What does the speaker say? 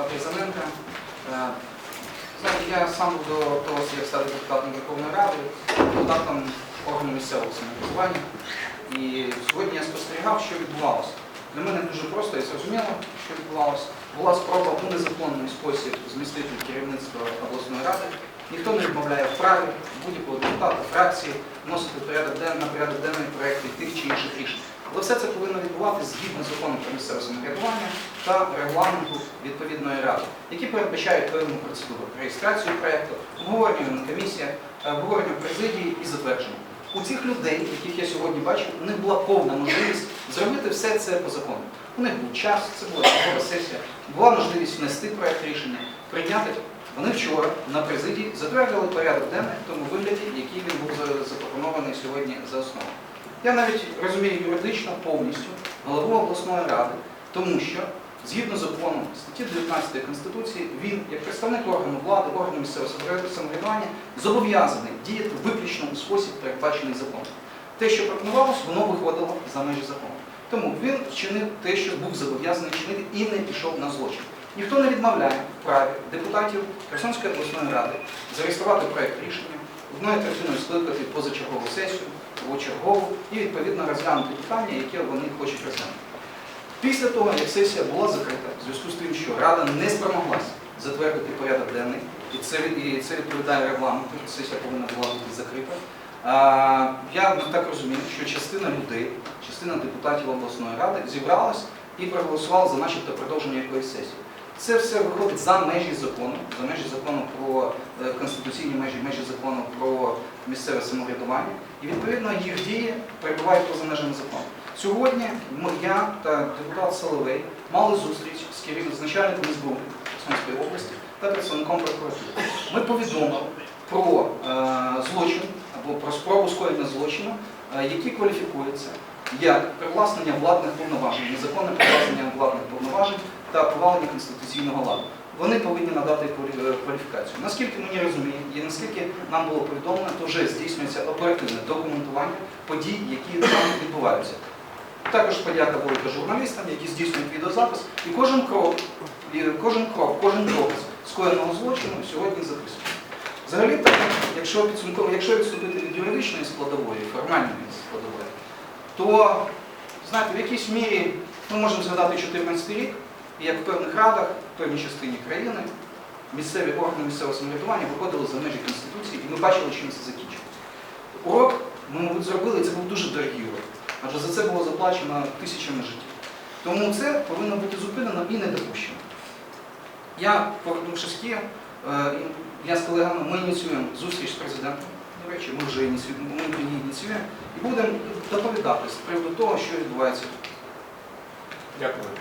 депутата Ізаненка. Е, я сам до того, як стати депутатом Верховної Ради, депутатом органу місцевого самоврядування. І сьогодні я спостерігав, що відбувалося. Для мене дуже просто і зрозуміло, що відбувалося. Була спроба у незаконний спосіб змістити керівництво обласної ради. Ніхто не відмовляє в праві будь-якого депутата, фракції вносити порядок денний, на порядок денний проєкти тих чи інших рішень. Але все це повинно відбуватися згідно закону про місцеве самоврядування та регламенту відповідної ради, які передбачають певну процедуру реєстрацію проєкту, обговорення на комісіях, е, обговорення президії і затвердження. У цих людей, яких я сьогодні бачив, у них була повна можливість зробити все це по закону. У них був час, це була чергова сесія, була можливість внести проєкт рішення, прийняти. Вони вчора на президії затвердили порядок денний в тому вигляді, який він був запропонований сьогодні за основу. Я навіть розумію юридично повністю голову обласної ради, тому що згідно закону статті 19 Конституції, він, як представник органу влади, органу місцевого самоврядування, зобов'язаний діяти виключно у спосіб, передбачений законом. Те, що пропонувалось, воно виходило за межі закону. Тому він вчинив те, що був зобов'язаний чинити, і не пішов на злочин. Ніхто не відмовляє праві депутатів Херсонської обласної ради зареєструвати проєкт рішення, одною третиною скликати позачергову сесію, чергову і відповідно розглянути питання, яке вони хочуть розглянути. Після того, як сесія була закрита, в зв'язку з тим, що Рада не спромоглася затвердити порядок денний, і це, і це відповідає регламенту, сесія повинна була бути закрита. А, я ну, так розумію, що частина людей, частина депутатів обласної ради зібралась і проголосувала за начебто продовження якоїсь сесії. Це все виходить за межі закону, за межі закону про е, конституційні межі, межі закону про місцеве самоврядування. І відповідно їх дії перебувають поза межами закону. Сьогодні ми, я та депутат Соловей мали зустріч з керівником з начальником СБУ Херсонської області та представником прокуратури. Ми повідомили про е, злочин або про спробу скоєння злочину, е, який кваліфікується як привласнення владних повноважень, незаконне привласнення владних та повалення конституційного ладу. Вони повинні надати е, кваліфікацію. Наскільки мені розуміє, і наскільки нам було повідомлено, то вже здійснюється оперативне документування подій, які там відбуваються. Також подяка велика журналістам, які здійснюють відеозапис, і кожен крок, і кожен крок, кожен доказ скоєного злочину сьогодні записується. Взагалі, так, якщо підсумково, якщо відступити від юридичної складової, формальної складової, то знаєте, в якійсь мірі ми можемо згадати 14 рік, і як в певних радах, в певній частині країни, місцеві органи місцевого самоврядування виходили за межі Конституції, і ми бачили, чим це закінчилось. Урок ми, мабуть, зробили, і це був дуже дорогий урок, адже за це було заплачено тисячами життів. Тому це повинно бути зупинено і не допущено. Я, повернувши з Києва, е, я з колегами, ми ініціюємо зустріч з президентом. До речі, ми вже ініціюємо, ми її ініціюємо і будемо доповідати з приводу того, що відбувається тут. Дякую.